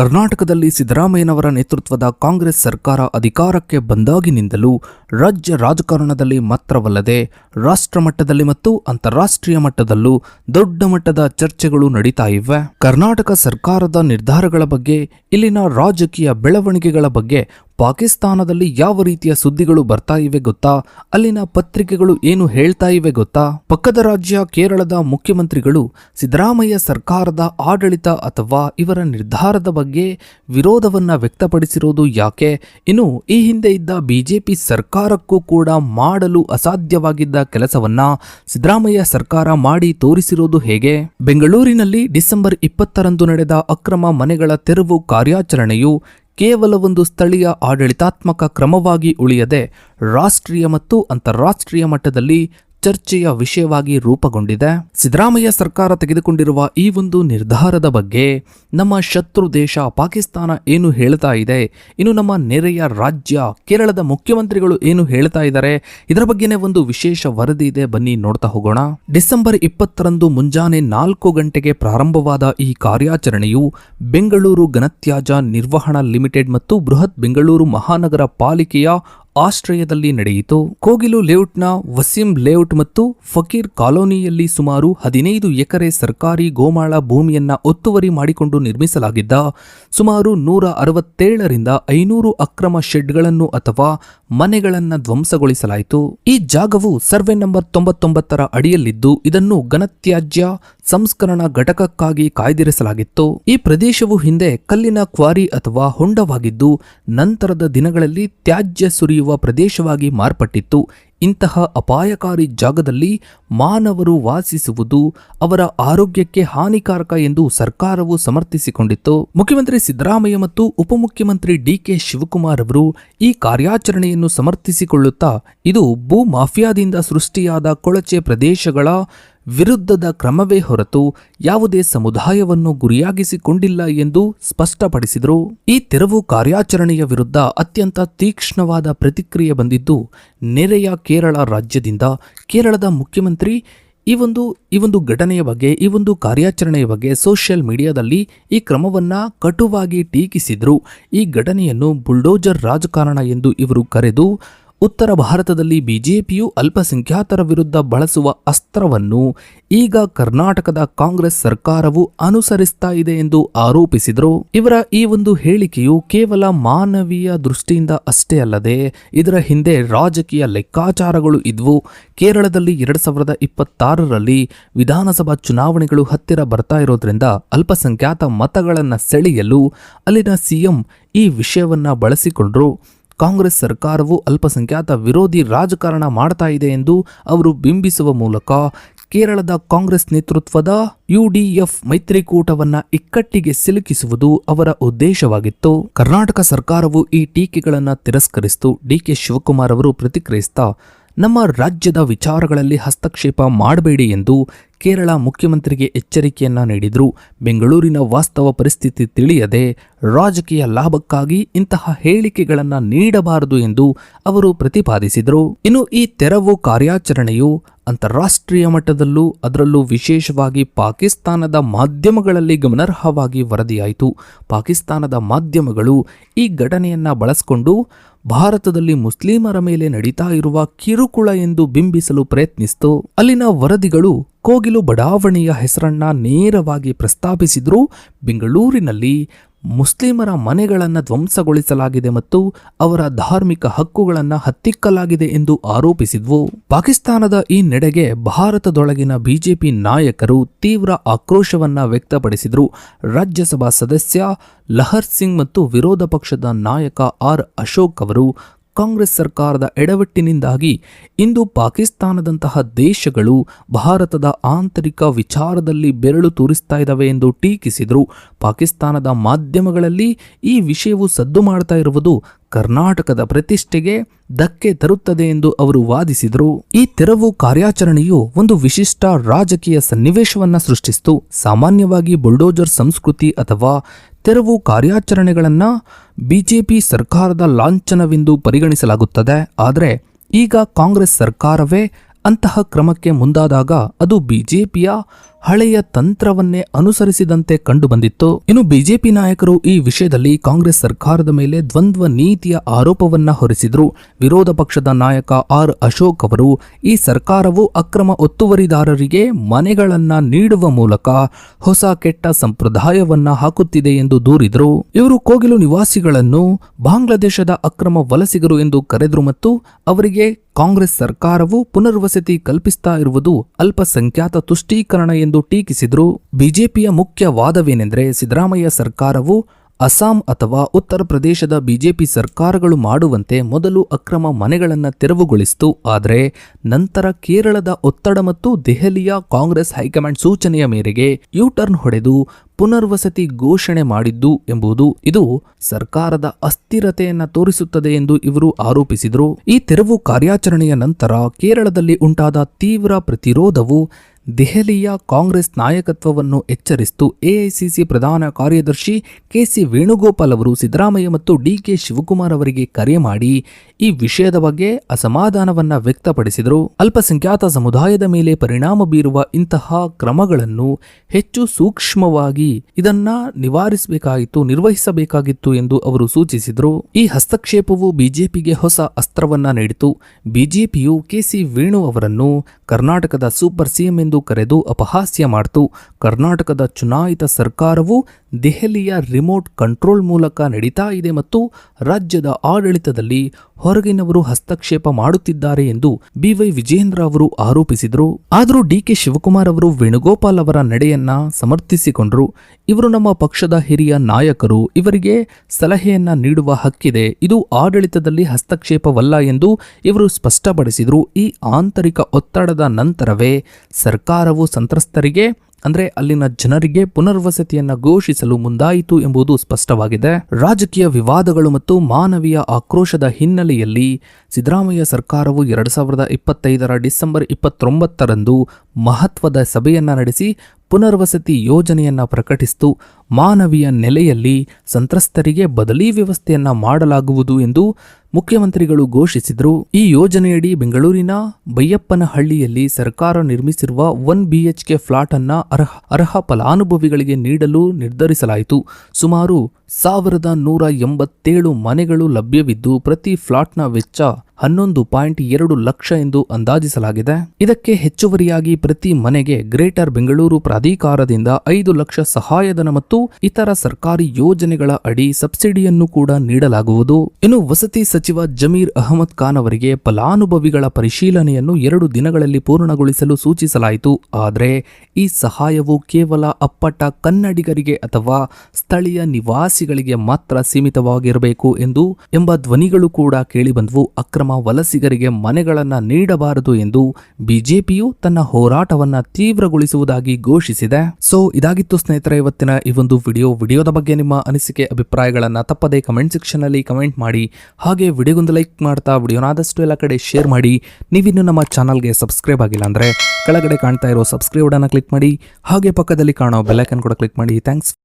ಕರ್ನಾಟಕದಲ್ಲಿ ಸಿದ್ದರಾಮಯ್ಯನವರ ನೇತೃತ್ವದ ಕಾಂಗ್ರೆಸ್ ಸರ್ಕಾರ ಅಧಿಕಾರಕ್ಕೆ ಬಂದಾಗಿನಿಂದಲೂ ರಾಜ್ಯ ರಾಜಕಾರಣದಲ್ಲಿ ಮಾತ್ರವಲ್ಲದೆ ರಾಷ್ಟ್ರ ಮಟ್ಟದಲ್ಲಿ ಮತ್ತು ಅಂತಾರಾಷ್ಟ್ರೀಯ ಮಟ್ಟದಲ್ಲೂ ದೊಡ್ಡ ಮಟ್ಟದ ಚರ್ಚೆಗಳು ನಡೀತಾ ಇವೆ. ಕರ್ನಾಟಕ ಸರ್ಕಾರದ ನಿರ್ಧಾರಗಳ ಬಗ್ಗೆ, ಇಲ್ಲಿನ ರಾಜಕೀಯ ಬೆಳವಣಿಗೆಗಳ ಬಗ್ಗೆ ಪಾಕಿಸ್ತಾನದಲ್ಲಿ ಯಾವ ರೀತಿಯ ಸುದ್ದಿಗಳು ಬರ್ತಾ ಇವೆ ಗೊತ್ತಾ? ಅಲ್ಲಿನ ಪತ್ರಿಕೆಗಳು ಏನು ಹೇಳ್ತಾ ಇವೆ ಗೊತ್ತಾ? ಪಕ್ಕದ ರಾಜ್ಯ ಕೇರಳದ ಮುಖ್ಯಮಂತ್ರಿಗಳು ಸಿದ್ದರಾಮಯ್ಯ ಸರ್ಕಾರದ ಆಡಳಿತ ಅಥವಾ ಇವರ ನಿರ್ಧಾರದ ಬಗ್ಗೆ ವಿರೋಧವನ್ನ ವ್ಯಕ್ತಪಡಿಸಿರುವುದು ಯಾಕೆ? ಇನ್ನು ಈ ಹಿಂದೆ ಇದ್ದ ಬಿಜೆಪಿ ಸರ್ಕಾರಕ್ಕೂ ಕೂಡ ಮಾಡಲು ಅಸಾಧ್ಯವಾಗಿದ್ದ ಕೆಲಸವನ್ನ ಸಿದ್ದರಾಮಯ್ಯ ಸರ್ಕಾರ ಮಾಡಿ ತೋರಿಸಿರುವುದು ಹೇಗೆ? ಬೆಂಗಳೂರಿನಲ್ಲಿ ಡಿಸೆಂಬರ್ ಇಪ್ಪತ್ತರಂದು ನಡೆದ ಅಕ್ರಮ ಮನೆಗಳ ತೆರವು ಕಾರ್ಯಾಚರಣೆಯು ಕೇವಲ ಒಂದು ಸ್ಥಳೀಯ ಆಡಳಿತಾತ್ಮಕ ಕ್ರಮವಾಗಿ ಉಳಿಯದೆ ರಾಷ್ಟ್ರೀಯ ಮತ್ತು ಅಂತಾರಾಷ್ಟ್ರೀಯ ಮಟ್ಟದಲ್ಲಿ ಚರ್ಚೆಯ ವಿಷಯವಾಗಿ ರೂಪುಗೊಂಡಿದೆ. ಸಿದ್ದರಾಮಯ್ಯ ಸರ್ಕಾರ ತೆಗೆದುಕೊಂಡಿರುವ ಈ ಒಂದು ನಿರ್ಧಾರದ ಬಗ್ಗೆ ನಮ್ಮ ಶತ್ರು ದೇಶ ಪಾಕಿಸ್ತಾನ ಏನು ಹೇಳ್ತಾ ಇದೆ, ಇನ್ನು ನಮ್ಮ ನೆರೆಯ ರಾಜ್ಯ, ಕೇರಳದ ಮುಖ್ಯಮಂತ್ರಿಗಳು ಏನು ಹೇಳ್ತಾ ಇದ್ದಾರೆ, ಇದರ ಬಗ್ಗೆನೇ ಒಂದು ವಿಶೇಷ ವರದಿ ಇದೆ. ಬನ್ನಿ ನೋಡ್ತಾ ಹೋಗೋಣ. ಡಿಸೆಂಬರ್ ಇಪ್ಪತ್ತರಂದು ಮುಂಜಾನೆ ನಾಲ್ಕು ಗಂಟೆಗೆ ಪ್ರಾರಂಭವಾದ ಈ ಕಾರ್ಯಾಚರಣೆಯು ಬೆಂಗಳೂರು ಘನತ್ಯಾಜ್ಯ ನಿರ್ವಹಣಾ ಲಿಮಿಟೆಡ್ ಮತ್ತು ಬೃಹತ್ ಬೆಂಗಳೂರು ಮಹಾನಗರ ಪಾಲಿಕೆಯ ಆಶ್ರಯದಲ್ಲಿ ನಡೆಯಿತು. ಕೋಗಿಲು ಲೇಔಟ್ನ ವಸೀಂ ಲೇಔಟ್ ಮತ್ತು ಫಕೀರ್ ಕಾಲೋನಿಯಲ್ಲಿ ಸುಮಾರು ಹದಿನೈದು ಎಕರೆ ಸರ್ಕಾರಿ ಗೋಮಾಳ ಭೂಮಿಯನ್ನ ಒತ್ತುವರಿ ಮಾಡಿಕೊಂಡು ನಿರ್ಮಿಸಲಾಗಿದ್ದ, ಸುಮಾರು ನೂರ ಅರವತ್ತೇಳರಿಂದ ಐನೂರು ಅಕ್ರಮ ಶೆಡ್ಗಳನ್ನು ಅಥವಾ ಮನೆಗಳನ್ನು ಧ್ವಂಸಗೊಳಿಸಲಾಯಿತು. ಈ ಜಾಗವು ಸರ್ವೆ ನಂಬರ್ ತೊಂಬತ್ತೊಂಬತ್ತರ ಅಡಿಯಲ್ಲಿದ್ದು, ಇದನ್ನು ಘನತ್ಯಾಜ್ಯ ಸಂಸ್ಕರಣಾ ಘಟಕಕ್ಕಾಗಿ ಕಾಯ್ದಿರಿಸಲಾಗಿತ್ತು. ಈ ಪ್ರದೇಶವು ಹಿಂದೆ ಕಲ್ಲಿನ ಕ್ವಾರಿ ಅಥವಾ ಹೊಂಡವಾಗಿದ್ದು, ನಂತರದ ದಿನಗಳಲ್ಲಿ ತ್ಯಾಜ್ಯ ಸುರಿಯುವ ಪ್ರದೇಶವಾಗಿ ಮಾರ್ಪಟ್ಟಿತ್ತು. ಇಂತಹ ಅಪಾಯಕಾರಿ ಜಾಗದಲ್ಲಿ ಮಾನವರು ವಾಸಿಸುವುದು ಅವರ ಆರೋಗ್ಯಕ್ಕೆ ಹಾನಿಕಾರಕ ಎಂದು ಸರ್ಕಾರವು ಸಮರ್ಥಿಸಿಕೊಂಡಿತ್ತು. ಮುಖ್ಯಮಂತ್ರಿ ಸಿದ್ದರಾಮಯ್ಯ ಮತ್ತು ಉಪಮುಖ್ಯಮಂತ್ರಿ ಡಿಕೆ ಶಿವಕುಮಾರ್ ಅವರು ಈ ಕಾರ್ಯಾಚರಣೆಯನ್ನು ಸಮರ್ಥಿಸಿಕೊಳ್ಳುತ್ತಾ, ಇದು ಭೂ ಮಾಫಿಯಾದಿಂದ ಸೃಷ್ಟಿಯಾದ ಕೊಳಚೆ ಪ್ರದೇಶಗಳ ವಿರುದ್ಧದ ಕ್ರಮವೇ ಹೊರತು ಯಾವುದೇ ಸಮುದಾಯವನ್ನು ಗುರಿಯಾಗಿಸಿಕೊಂಡಿಲ್ಲ ಎಂದು ಸ್ಪಷ್ಟಪಡಿಸಿದರು. ಈ ತೆರವು ಕಾರ್ಯಾಚರಣೆಯ ವಿರುದ್ಧ ಅತ್ಯಂತ ತೀಕ್ಷ್ಣವಾದ ಪ್ರತಿಕ್ರಿಯೆ ಬಂದಿದ್ದು, ನೆರೆಯ ಕೇರಳ ರಾಜ್ಯದಿಂದ ಕೇರಳದ ಮುಖ್ಯಮಂತ್ರಿ ಈ ಒಂದು ಈ ಒಂದು ಘಟನೆಯ ಬಗ್ಗೆ, ಈ ಒಂದು ಕಾರ್ಯಾಚರಣೆಯ ಬಗ್ಗೆ ಸೋಷಿಯಲ್ ಮೀಡಿಯಾದಲ್ಲಿ ಈ ಕ್ರಮವನ್ನ ಕಟುವಾಗಿ ಟೀಕಿಸಿದ್ರು. ಈ ಘಟನೆಯನ್ನು ಬುಲ್ಡೋಜರ್ ರಾಜಕಾರಣ ಎಂದು ಇವರು ಕರೆದು ಉತ್ತರ ಭಾರತದಲ್ಲಿ ಬಿಜೆಪಿಯು ಅಲ್ಪಸಂಖ್ಯಾತರ ವಿರುದ್ಧ ಬಳಸುವ ಅಸ್ತ್ರವನ್ನು ಈಗ ಕರ್ನಾಟಕದ ಕಾಂಗ್ರೆಸ್ ಸರ್ಕಾರವು ಅನುಸರಿಸ್ತಾ ಇದೆ ಎಂದು ಆರೋಪಿಸಿದರು. ಇವರ ಈ ಒಂದು ಹೇಳಿಕೆಯು ಕೇವಲ ಮಾನವೀಯ ದೃಷ್ಟಿಯಿಂದ ಅಷ್ಟೇ ಅಲ್ಲದೆ ಇದರ ಹಿಂದೆ ರಾಜಕೀಯ ಲೆಕ್ಕಾಚಾರಗಳು ಇದ್ವು. ಕೇರಳದಲ್ಲಿ ಎರಡು ಸಾವಿರದ ಇಪ್ಪತ್ತಾರರಲ್ಲಿ ವಿಧಾನಸಭಾ ಚುನಾವಣೆಗಳು ಹತ್ತಿರ ಬರ್ತಾ ಇರೋದ್ರಿಂದ ಅಲ್ಪಸಂಖ್ಯಾತ ಮತಗಳನ್ನು ಸೆಳೆಯಲು ಅಲ್ಲಿನ ಸಿಎಂ ಈ ವಿಷಯವನ್ನು ಬಳಸಿಕೊಂಡ್ರು. ಕಾಂಗ್ರೆಸ್ ಸರ್ಕಾರವು ಅಲ್ಪಸಂಖ್ಯಾತ ವಿರೋಧಿ ರಾಜಕಾರಣ ಮಾಡ್ತಾ ಇದೆ ಎಂದು ಅವರು ಬಿಂಬಿಸುವ ಮೂಲಕ ಕೇರಳದ ಕಾಂಗ್ರೆಸ್ ನೇತೃತ್ವದ ಯುಡಿಎಫ್ ಮೈತ್ರಿಕೂಟವನ್ನ ಇಕ್ಕಟ್ಟಿಗೆ ಸಿಲುಕಿಸುವುದು ಅವರ ಉದ್ದೇಶವಾಗಿತ್ತು. ಕರ್ನಾಟಕ ಸರ್ಕಾರವು ಈ ಟೀಕೆಗಳನ್ನು ತಿರಸ್ಕರಿಸಿತು. ಡಿಕೆ ಶಿವಕುಮಾರ್ ಅವರು ಪ್ರತಿಕ್ರಿಯಿಸ್ತಾ ನಮ್ಮ ರಾಜ್ಯದ ವಿಚಾರಗಳಲ್ಲಿ ಹಸ್ತಕ್ಷೇಪ ಮಾಡಬೇಡಿ ಎಂದು ಕೇರಳ ಮುಖ್ಯಮಂತ್ರಿಗೆ ಎಚ್ಚರಿಕೆಯನ್ನ ನೀಡಿದ್ರು. ಬೆಂಗಳೂರಿನ ವಾಸ್ತವ ಪರಿಸ್ಥಿತಿ ತಿಳಿಯದೆ ರಾಜಕೀಯ ಲಾಭಕ್ಕಾಗಿ ಇಂತಹ ಹೇಳಿಕೆಗಳನ್ನು ನೀಡಬಾರದು ಎಂದು ಅವರು ಪ್ರತಿಪಾದಿಸಿದರು. ಇನ್ನು ಈ ತೆರವು ಕಾರ್ಯಾಚರಣೆಯು ಅಂತಾರಾಷ್ಟ್ರೀಯ ಮಟ್ಟದಲ್ಲೂ ಅದರಲ್ಲೂ ವಿಶೇಷವಾಗಿ ಪಾಕಿಸ್ತಾನದ ಮಾಧ್ಯಮಗಳಲ್ಲಿ ಗಮನಾರ್ಹವಾಗಿ ವರದಿಯಾಯಿತು. ಪಾಕಿಸ್ತಾನದ ಮಾಧ್ಯಮಗಳು ಈ ಘಟನೆಯನ್ನ ಬಳಸಿಕೊಂಡು ಭಾರತದಲ್ಲಿ ಮುಸ್ಲಿಮರ ಮೇಲೆ ನಡೀತಾ ಇರುವ ಕಿರುಕುಳ ಎಂದು ಬಿಂಬಿಸಲು ಪ್ರಯತ್ನಿಸಿತು. ಅಲ್ಲಿನ ವರದಿಗಳು ಕೋಗಿಲು ಬಡಾವಣೆಯ ಹೆಸರನ್ನ ನೇರವಾಗಿ ಪ್ರಸ್ತಾಪಿಸಿದ್ರು. ಬೆಂಗಳೂರಿನಲ್ಲಿ ಮುಸ್ಲಿಮರ ಮನೆಗಳನ್ನು ಧ್ವಂಸಗೊಳಿಸಲಾಗಿದೆ ಮತ್ತು ಅವರ ಧಾರ್ಮಿಕ ಹಕ್ಕುಗಳನ್ನು ಹತ್ತಿಕ್ಕಲಾಗಿದೆ ಎಂದು ಆರೋಪಿಸಿದ್ವು. ಪಾಕಿಸ್ತಾನದ ಈ ನಡೆಗೆ ಭಾರತದೊಳಗಿನ ಬಿಜೆಪಿ ನಾಯಕರು ತೀವ್ರ ಆಕ್ರೋಶವನ್ನ ವ್ಯಕ್ತಪಡಿಸಿದರು. ರಾಜ್ಯಸಭಾ ಸದಸ್ಯ ಲಹರ್ ಸಿಂಗ್ ಮತ್ತು ವಿರೋಧ ಪಕ್ಷದ ನಾಯಕ ಆರ್ ಅಶೋಕ್ ಅವರು ಕಾಂಗ್ರೆಸ್ ಸರ್ಕಾರದ ಎಡವಟ್ಟಿನಿಂದಾಗಿ ಇಂದು ಪಾಕಿಸ್ತಾನದಂತಹ ದೇಶಗಳು ಭಾರತದ ಆಂತರಿಕ ವಿಚಾರದಲ್ಲಿ ಬೆರಳು ತೋರಿಸ್ತಾ ಇದ್ದಾವೆ ಎಂದು ಟೀಕಿಸಿದರು. ಪಾಕಿಸ್ತಾನದ ಮಾಧ್ಯಮಗಳಲ್ಲಿ ಈ ವಿಷಯವು ಸದ್ದು ಮಾಡ್ತಾ ಇರುವುದು ಕರ್ನಾಟಕದ ಪ್ರತಿಷ್ಠೆಗೆ ಧಕ್ಕೆ ತರುತ್ತದೆ ಎಂದು ಅವರು ವಾದಿಸಿದರು. ಈ ತೆರವು ಕಾರ್ಯಾಚರಣೆಯು ಒಂದು ವಿಶಿಷ್ಟ ರಾಜಕೀಯ ಸನ್ನಿವೇಶವನ್ನ ಸೃಷ್ಟಿಸಿತು. ಸಾಮಾನ್ಯವಾಗಿ ಬುಲ್ಡೋಜರ್ ಸಂಸ್ಕೃತಿ ಅಥವಾ ತೆರವು ಕಾರ್ಯಾಚರಣೆಗಳನ್ನ ಬಿಜೆಪಿ ಸರ್ಕಾರದ ಲಾಂಛನವೆಂದು ಪರಿಗಣಿಸಲಾಗುತ್ತದೆ. ಆದರೆ ಈಗ ಕಾಂಗ್ರೆಸ್ ಸರ್ಕಾರವೇ ಅಂತಹ ಕ್ರಮಕ್ಕೆ ಮುಂದಾದಾಗ ಅದು ಬಿಜೆಪಿಯ ಹಳೆಯ ತಂತ್ರವನ್ನೇ ಅನುಸರಿಸಿದಂತೆ ಕಂಡುಬಂದಿತ್ತು. ಇನ್ನು ಬಿಜೆಪಿ ನಾಯಕರು ಈ ವಿಷಯದಲ್ಲಿ ಕಾಂಗ್ರೆಸ್ ಸರ್ಕಾರದ ಮೇಲೆ ದ್ವಂದ್ವ ನೀತಿಯ ಆರೋಪವನ್ನ ಹೊರಿಸಿದ್ರು. ವಿರೋಧ ಪಕ್ಷದ ನಾಯಕ ಆರ್ ಅಶೋಕ್ ಅವರು ಈ ಸರ್ಕಾರವು ಅಕ್ರಮ ಒತ್ತುವರಿದಾರರಿಗೆ ಮನೆಗಳನ್ನ ನೀಡುವ ಮೂಲಕ ಹೊಸ ಕೆಟ್ಟ ಸಂಪ್ರದಾಯವನ್ನ ಹಾಕುತ್ತಿದೆ ಎಂದು ದೂರಿದರು. ಇವರು ಕೋಗಿಲು ನಿವಾಸಿಗಳನ್ನು ಬಾಂಗ್ಲಾದೇಶದ ಅಕ್ರಮ ವಲಸಿಗರು ಎಂದು ಕರೆದರು ಮತ್ತು ಅವರಿಗೆ ಕಾಂಗ್ರೆಸ್ ಸರ್ಕಾರವು ಪುನರ್ವಸತಿ ಕಲ್ಪಿಸ್ತಾ ಇರುವುದು ಅಲ್ಪಸಂಖ್ಯಾತ ತುಷ್ಟೀಕರಣ ಟೀಕಿಸಿದರು ಬಿಜೆಪಿಯ ಮುಖ್ಯ ವಾದವೇನೆಂದರೆ ಸಿದ್ದರಾಮಯ್ಯ ಸರ್ಕಾರವು ಅಸ್ಸಾಂ ಅಥವಾ ಉತ್ತರ ಪ್ರದೇಶದ ಬಿಜೆಪಿ ಸರ್ಕಾರಗಳು ಮಾಡುವಂತೆ ಮೊದಲು ಅಕ್ರಮ ಮನೆಗಳನ್ನು ತೆರವುಗೊಳಿಸಿತು. ಆದರೆ ನಂತರ ಕೇರಳದ ಒತ್ತಡ ಮತ್ತು ದೆಹಲಿಯ ಕಾಂಗ್ರೆಸ್ ಹೈಕಮಾಂಡ್ ಸೂಚನೆಯ ಮೇರೆಗೆ ಯೂ ಟರ್ನ್ ಹೊಡೆದು ಪುನರ್ವಸತಿ ಘೋಷಣೆ ಮಾಡಿದ್ದು ಎಂಬುದು ಇದು ಸರ್ಕಾರದ ಅಸ್ಥಿರತೆಯನ್ನು ತೋರಿಸುತ್ತದೆ ಎಂದು ಇವರು ಆರೋಪಿಸಿದರು. ಈ ತೆರವು ಕಾರ್ಯಾಚರಣೆಯ ನಂತರ ಕೇರಳದಲ್ಲಿ ಉಂಟಾದ ತೀವ್ರ ಪ್ರತಿರೋಧವು ದೆಹಲಿಯ ಕಾಂಗ್ರೆಸ್ ನಾಯಕತ್ವವನ್ನು ಎಚ್ಚರಿಸಿತು ಎಐಸಿಸಿ ಪ್ರಧಾನ ಕಾರ್ಯದರ್ಶಿ ಕೆಸಿ ವೇಣುಗೋಪಾಲ್ ಅವರು ಸಿದ್ದರಾಮಯ್ಯ ಮತ್ತು ಡಿಕೆ ಶಿವಕುಮಾರ್ ಅವರಿಗೆ ಕರೆ ಮಾಡಿ ಈ ವಿಷಯದ ಬಗ್ಗೆ ಅಸಮಾಧಾನವನ್ನು ವ್ಯಕ್ತಪಡಿಸಿದರು. ಅಲ್ಪಸಂಖ್ಯಾತ ಸಮುದಾಯದ ಮೇಲೆ ಪರಿಣಾಮ ಬೀರುವ ಇಂತಹ ಕ್ರಮಗಳನ್ನು ಹೆಚ್ಚು ಸೂಕ್ಷ್ಮವಾಗಿ ಇದನ್ನ ನಿವಾರಿಸಬೇಕಾಗಿತ್ತು ನಿರ್ವಹಿಸಬೇಕಾಗಿತ್ತು ಎಂದು ಅವರು ಸೂಚಿಸಿದರು. ಈ ಹಸ್ತಕ್ಷೇಪವು ಬಿಜೆಪಿಗೆ ಹೊಸ ಅಸ್ತ್ರವನ್ನ ನೀಡಿತು. ಬಿಜೆಪಿಯು ಕೆಸಿ ವೇಣು ಅವರನ್ನು ಕರ್ನಾಟಕದ ಸೂಪರ್ ಸಿಎಂ ಎಂದು ಕರೆದು ಅಪಹಾಸ್ಯ ಮಾಡಿತು. ಕರ್ನಾಟಕದ ಚುನಾಯಿತ ಸರ್ಕಾರವು ದೆಹಲಿಯ ರಿಮೋಟ್ ಕಂಟ್ರೋಲ್ ಮೂಲಕ ನಡೀತಾ ಇದೆ ಮತ್ತು ರಾಜ್ಯದ ಆಡಳಿತದಲ್ಲಿ ಹೊರಗಿನವರು ಹಸ್ತಕ್ಷೇಪ ಮಾಡುತ್ತಿದ್ದಾರೆ ಎಂದು ಬಿವೈ ವಿಜೇಂದ್ರ ಅವರು ಆರೋಪಿಸಿದರು. ಆದರೂ ಡಿಕೆ ಶಿವಕುಮಾರ್ ಅವರು ವೇಣುಗೋಪಾಲ್ ಅವರ ನಡೆಯನ್ನ ಸಮರ್ಥಿಸಿಕೊಂಡರು. ಇವರು ನಮ್ಮ ಪಕ್ಷದ ಹಿರಿಯ ನಾಯಕರು. ಇವರಿಗೆ ಸಲಹೆಯನ್ನ ನೀಡುವ ಹಕ್ಕಿದೆ. ಇದು ಆಡಳಿತದಲ್ಲಿ ಹಸ್ತಕ್ಷೇಪವಲ್ಲ ಎಂದು ಇವರು ಸ್ಪಷ್ಟಪಡಿಸಿದರು. ಈ ಆಂತರಿಕ ಒತ್ತಡದ ನಂತರವೇ ಸರ್ಕಾರವು ಸಂತ್ರಸ್ತರಿಗೆ ಅಂದ್ರೆ ಅಲ್ಲಿನ ಜನರಿಗೆ ಪುನರ್ವಸತಿಯನ್ನ ಘೋಷಿಸಲು ಮುಂದಾಯಿತು ಎಂಬುದು ಸ್ಪಷ್ಟವಾಗಿದೆ. ರಾಜಕೀಯ ವಿವಾದಗಳು ಮತ್ತು ಮಾನವೀಯ ಆಕ್ರೋಶದ ಹಿನ್ನೆಲೆಯಲ್ಲಿ ಸಿದ್ದರಾಮಯ್ಯ ಸರ್ಕಾರವು ಎರಡು ಸಾವಿರದ ಇಪ್ಪತ್ತೈದರ ಡಿಸೆಂಬರ್ ಇಪ್ಪತ್ತೊಂಬತ್ತರಂದು ಮಹತ್ವದ ಸಭೆಯನ್ನ ನಡೆಸಿ ಪುನರ್ವಸತಿ ಯೋಜನೆಯನ್ನು ಪ್ರಕಟಿಸಿತು. ಮಾನವೀಯ ನೆಲೆಯಲ್ಲಿ ಸಂತ್ರಸ್ತರಿಗೆ ಬದಲಿ ವ್ಯವಸ್ಥೆಯನ್ನ ಮಾಡಲಾಗುವುದು ಎಂದು ಮುಖ್ಯಮಂತ್ರಿಗಳು ಘೋಷಿಸಿದರು. ಈ ಯೋಜನೆಯಡಿ ಬೆಂಗಳೂರಿನ ಬೈಯಪ್ಪನಹಳ್ಳಿಯಲ್ಲಿ ಸರ್ಕಾರ ನಿರ್ಮಿಸಿರುವ ಒನ್ ಬಿಎಚ್ಕೆ ಫ್ಲಾಟ್ ಅನ್ನ ಅರ್ಹ ಅರ್ಹ ಫಲಾನುಭವಿಗಳಿಗೆ ನೀಡಲು ನಿರ್ಧರಿಸಲಾಯಿತು. ಸುಮಾರು ಸಾವಿರದ ನೂರ ಎಂಬತ್ತೇಳು ಮನೆಗಳು ಲಭ್ಯವಿದ್ದು ಪ್ರತಿ ಫ್ಲಾಟ್ನ ವೆಚ್ಚ ಹನ್ನೊಂದು ಪಾಯಿಂಟ್ ಎರಡು ಲಕ್ಷ ಎಂದು ಅಂದಾಜಿಸಲಾಗಿದೆ. ಇದಕ್ಕೆ ಹೆಚ್ಚುವರಿಯಾಗಿ ಪ್ರತಿ ಮನೆಗೆ ಗ್ರೇಟರ್ ಬೆಂಗಳೂರು ಪ್ರಾಧಿಕಾರದಿಂದ ಐದು ಲಕ್ಷ ಸಹಾಯಧನ ಮತ್ತು ಇತರ ಸರ್ಕಾರಿ ಯೋಜನೆಗಳ ಅಡಿ ಸಬ್ಸಿಡಿಯನ್ನು ಕೂಡ ನೀಡಲಾಗುವುದು. ಇನ್ನು ವಸತಿ ಸಚಿವ ಜಮೀರ್ ಅಹಮದ್ ಖಾನ್ ಅವರಿಗೆ ಫಲಾನುಭವಿಗಳ ಪರಿಶೀಲನೆಯನ್ನು ಎರಡು ದಿನಗಳಲ್ಲಿ ಪೂರ್ಣಗೊಳಿಸಲು ಸೂಚಿಸಲಾಯಿತು. ಆದರೆ ಈ ಸಹಾಯವು ಕೇವಲ ಅಪ್ಪಟ ಕನ್ನಡಿಗರಿಗೆ ಅಥವಾ ಸ್ಥಳೀಯ ನಿವಾಸಿಗಳಿಗೆ ಮಾತ್ರ ಸೀಮಿತವಾಗಿರಬೇಕು ಎಂದು ಎಂಬ ಧ್ವನಿಗಳು ಕೂಡ ಕೇಳಿಬಂದವು. ಅಕ್ರಮ ವಲಸಿಗರಿಗೆ ಮನೆಗಳನ್ನು ನೀಡಬಾರದು ಎಂದು ಬಿಜೆಪಿಯು ತನ್ನ ಹೋರಾಟವನ್ನು ತೀವ್ರಗೊಳಿಸುವುದಾಗಿ ಘೋಷಿಸಿದೆ. ಸೊ, ಇದಾಗಿತ್ತು ಸ್ನೇಹಿತರೆ, ಇವತ್ತಿನ ಈ ಒಂದು ವಿಡಿಯೋ. ವಿಡಿಯೋದ ಬಗ್ಗೆ ನಿಮ್ಮ ಅನಿಸಿಕೆ, ಅಭಿಪ್ರಾಯಗಳನ್ನು ತಪ್ಪದೆ ಕಮೆಂಟ್ ಸೆಕ್ಷನ್ ಅಲ್ಲಿ ಕಮೆಂಟ್ ಮಾಡಿ. ಹಾಗೆ ವಿಡಿಯೋಗೊಂದು ಲೈಕ್ ಮಾಡ್ತಾ, ವಿಡಿಯೋನಾದಷ್ಟು ಎಲ್ಲ ಕಡೆ ಶೇರ್ ಮಾಡಿ. ನೀವಿನ್ನೂ ನಮ್ಮ ಚಾನಲ್ಗೆ ಸಬ್ಸ್ಕ್ರೈಬ್ ಆಗಿಲ್ಲ ಅಂದ್ರೆ ಕೆಳಗಡೆ ಕಾಣ್ತಾ ಇರೋ ಸಬ್ಸ್ಕ್ರೈಬ್ ಕ್ಲಿಕ್ ಮಾಡಿ. ಹಾಗೆ ಪಕ್ಕದಲ್ಲಿ ಕಾಣೋ ಬೆಲ್ಲೈಕನ್ ಕೂಡ ಕ್ಲಿಕ್ ಮಾಡಿ. ಥ್ಯಾಂಕ್ಸ್.